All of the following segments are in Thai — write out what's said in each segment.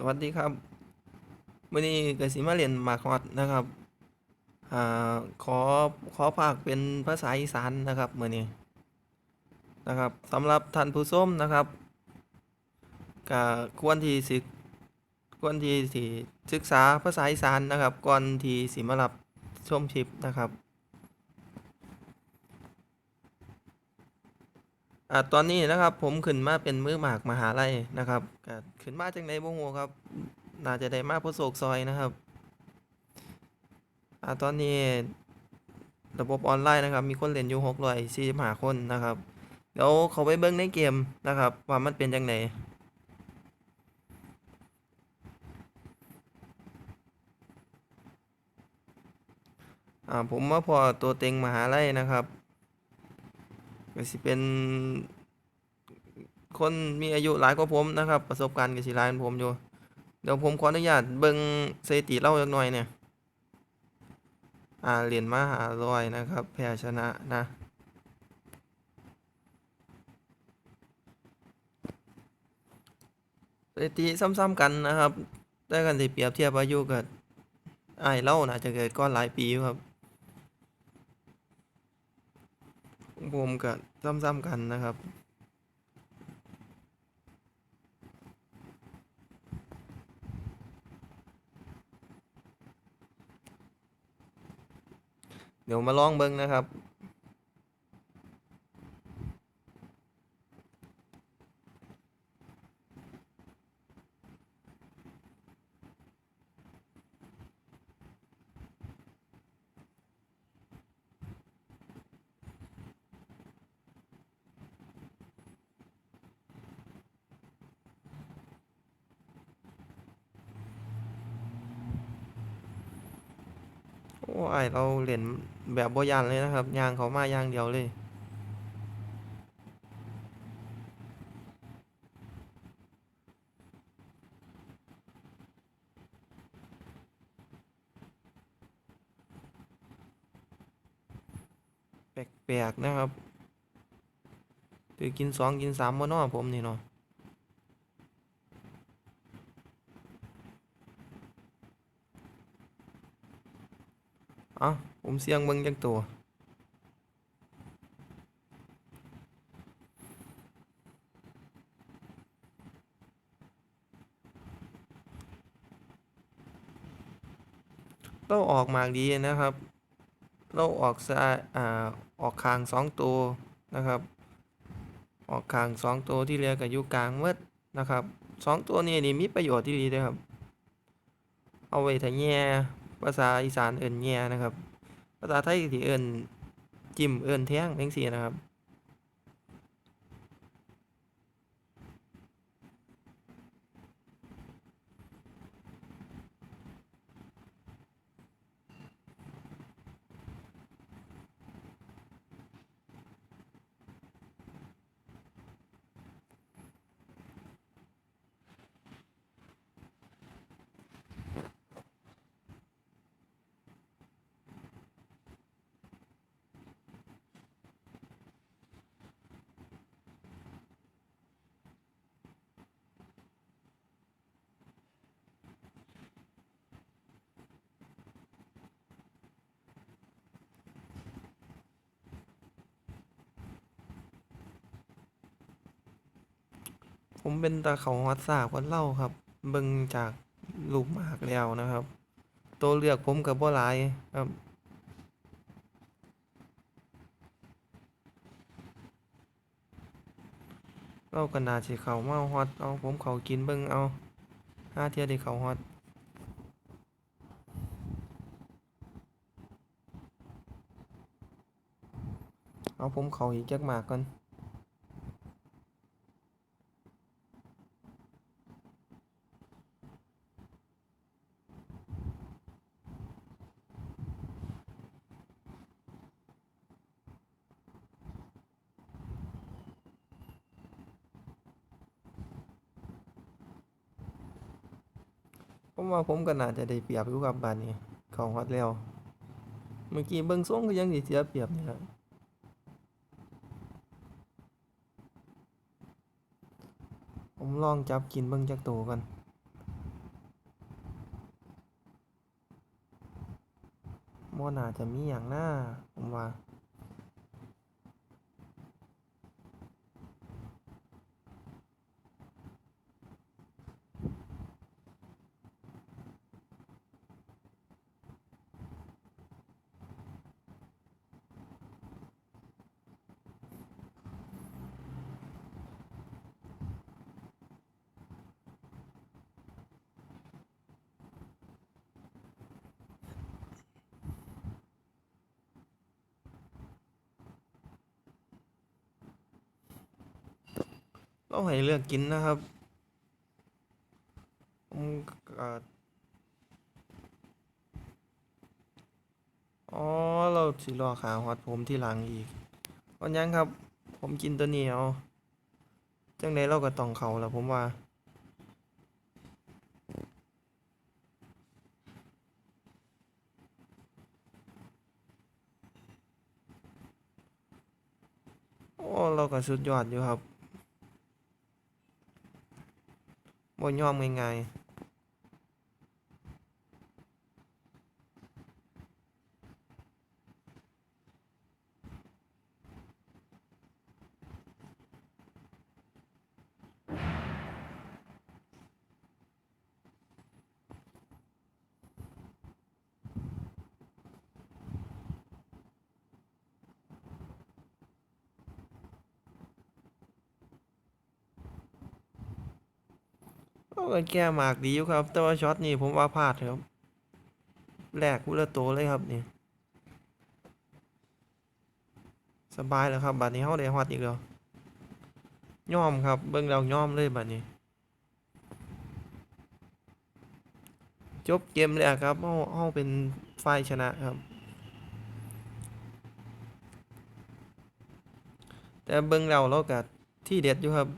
สวัสดีครับวันนี้ก็สิมาเรียนมากฮอดนะครับอ่าขอขอภาคเป็นภาษาอีสานนะครับมื้อนี้นะครับสำหรับท่านผู้ชมนะครับก็ควรที่สิควรที่สิศึกษาภาษาอีสานนะครับ ก่อนที่สิมารับชมคลิปนะครับ อ่าตอนนี้นะครับผมขึ้นมาเป็นมือหมากมหาลัยนะครับขึ้นมาจากไหนบ่ฮู้ครับ น่าจะได้มาเพระโศกซอยนะครับอ่าตอนนี้ระบบออนไลน์นะครับ มีคนเล่นอยู่645คนนะครับเดี๋ยวเขาไปเบิ่งในเกมนะครับ ว่ามันเป็นจังไดอ่าผมมาพอตัวเต็งมหาลัยนะครับ ก็สิเป็น คนมีอายุหลายกว่าผมนะครับ ประสบการณ์ก็สิหลายกว่าผมอยู่ เดี๋ยวผมขออนุญาตเบิ่งสถิติเล่าจักหน่อยเนี่ยอ่าเหรียญมาหาร้อยนะครับ แพ้ชนะนะสถิติซ้ำๆกันนะครับ ได้กันสิเปรียบเทียบอายุกับอ้ายเล่าน่าจะเกิดก่อนหลายปีอยู่ครับ ผมก็ซ้ำๆกันนะครับ เดี๋ยวมาลองเบิ่งนะครับ โอ้ไอเราเล่นแบบบยันเลยนะครับ ยางเขามายางเดียวเลย แปลกๆนะครับถือกินสองกินสามบ่เนอผมนี่เนาะ เอ้าผมเสียงเบิ่งจักตัวเราออกมากดีนะครับ เราออกซ้ายอ่าออกคางสองตัวนะครับ ออกคางสองตัวที่เหลือก็อยู่กลางหมดนะครับสองตัวนี้นี่มีประโยชน์ที่ดีเลยครับ เอาไว้ถ้าแย่ ภาษาอีสานเอิ้นแย่นะครับ ภาษาไทยสิเอิ้นจิ้มเอิ้นแทงจังซี่นะครับ ผมเป็นตาเขาฮอดซากคนเล่าครับ เบิ่งจากรูปหมากแล้วนะครับ ตัวเลือกผมก็บ่หลายครับเราก็น่าสิเข้ามาฮอดเอาผมเขากินเบิ่งเอาห้าเทียด้เขาฮอดเอาผมเขาอีกจักหมากก่อน ผมว่าผมก็น่าจะได้เปรียบอยู่ครับบานนี้เขาฮอตแล้ว เมื่อกี้เบิ้งส่งก็ยังเสียเปรียบนี่ครับผมลองจับกินเบิ้งจากตัวก่อนม่น่าจะมีอย่างหน้าผมว่า เราให้เลือกกินนะครับผมก็อ๋อ เราสิรอขาฮอดผมที่หลังอีกวันยังครับ ผมกินตัวนี้เอาจังไดเราก็ต้องเขาแหล้วผมว่าโอ้เราก็สุดยอดอยู่ครับ บ่ยอม แก้หมากดีอยู่ครับ แต่ว่าช็อตนี้ผมว่าพลาดครับแหลกพุละโตเลยครับนี่สบายแล้วครับบัดนี้เฮาได้ฮอดอีกแล้วย่อมครับ เบิ่งแล้วยอมเลยบัดนี้ จบเกมแรกครับเฮาเฮาเป็นฝ่ายชนะครับ แต่เบิ่งแล้วเราก็ที่เด็ดอยู่ครับ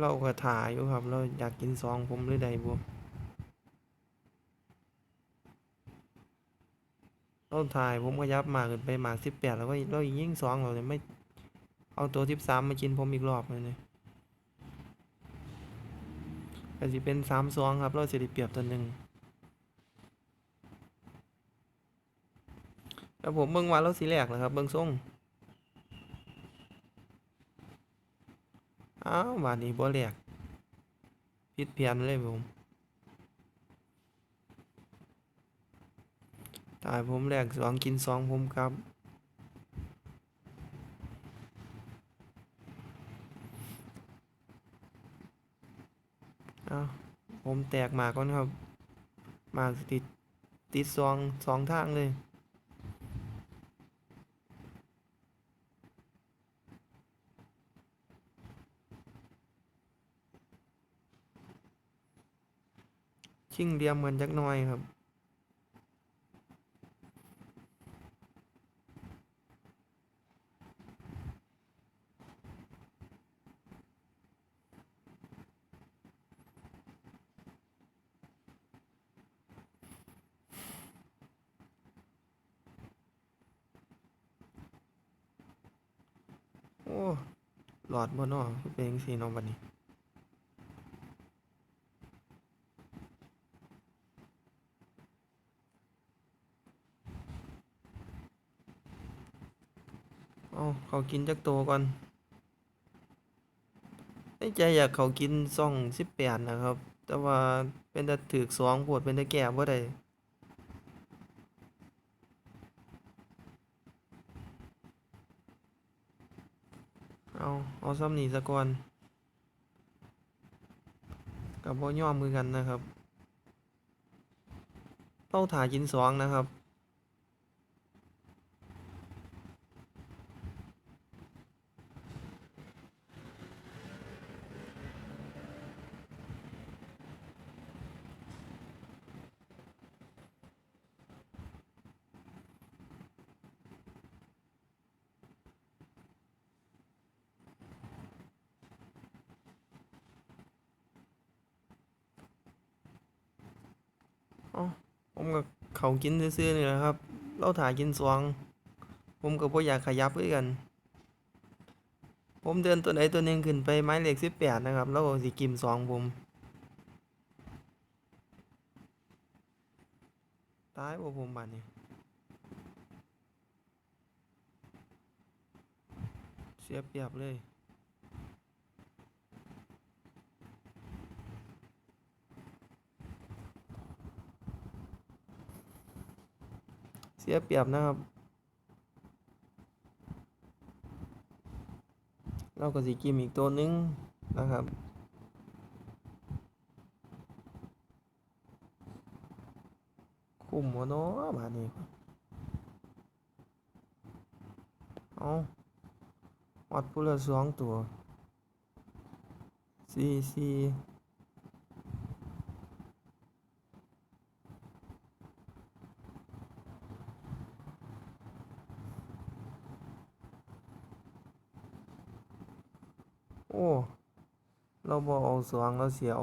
เราก็ถ่ายอยู่ครับ เราอยากกินซองผมหรือใดบ่เราถ่ายผมก็ยับมากขึ้นไปหมากสิบแปดแล้วก็เรายิ่งซองเราเนี่ยไม่เอาตัวสิบสามมากินผมอีกรอบเลยเนี่ยก็สิเป็นสามซองครับ เราสิได้เปรียบตัวหนึ่งแล้วผมเบิ่งว่าเราสิแรกนะครับเบิ่งทรง อ้าวบาดนี้บ่แหลกผิดเพี้ยนเลยผมตายผมแหลกสองกินสองผมครับอ้าวผมแตกหมากก่อนครับหมากติดติดสองสองทางเลย ชิงเดียมกันจักหน่อยครับ โอ้ หลอดบ่นอคือเป็นจังซี่เนาะบัดนี้ เขากินจักโตวก่อนใจอยากเขากินซ่องสิบแปดนะครับ แต่ว่าเป็นแต่ถือสองปวดเป็นแต่แก่บ่ได้เอาเอาซ้ำหนี่ซะก่อนกับบ่ยอมมือกันนะครับเต้าถ่ากินสองนะครับ เอาผมก็เขากินซื่อๆนี่แหละครับ เราถ่ายกินสวง ผมก็บ่อยากขยับคือกัน ผมเดินตัวไหนตัวหนึ่งขึ้นไปไม้เหล็กสิบแปดนะครับ แล้วก็สิกิมสองผม ตายบ่ผมบัดนี้เสียเปรียบเลย เสียเปรียบนะครับ เราก็สิกิมอีกตัวนึงนะครับคุ้มบ่เนาะบานี้เอาวัดผู้ละสองตัวสี่สี่โอ้ เราบอเอาสองเราเสียเอ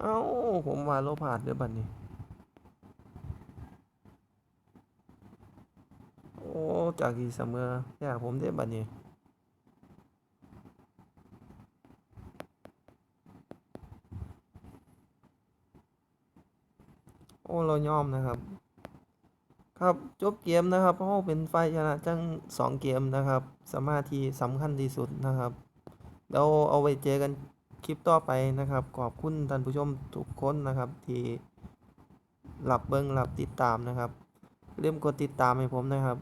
เอา้าผมว่าโลพาดเด้อบัดนี้โอ้จากที่เสมอแย่ผมเด้อบัดนี้โอ้เรายอมนะครับ ครับจบเกมนะครับ เพราะเป็นฝ่ายชนะจังสองเกมนะครับ สมาธิสำคัญที่สุดนะครับเดี๋ยวเอาไว้เจอกัน คลิปต่อไปนะครับ ขอบคุณท่านผู้ชมทุกคนนะครับ ที่หลับเบิ้งหลับติดตามนะครับเริ่มกดติดตามให้ผมนะครับ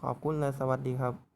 ขอบคุณและสวัสดีครับ